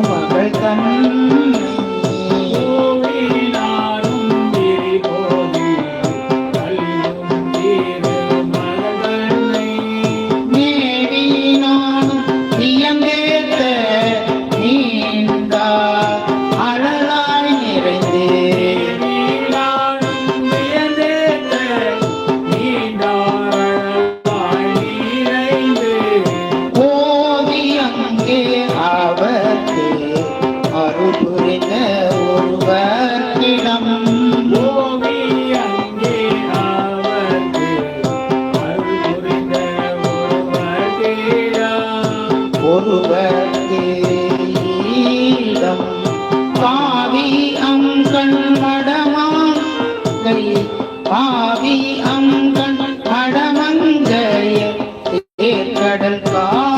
மகள் கண் ஒருவர்க்கு அருள் புரிந்த ஒருவர்க்கிடம் ஒருவர்க்கு பாவி அங்கண் மடமாங்கை பாவி அங்கண் கடல் கா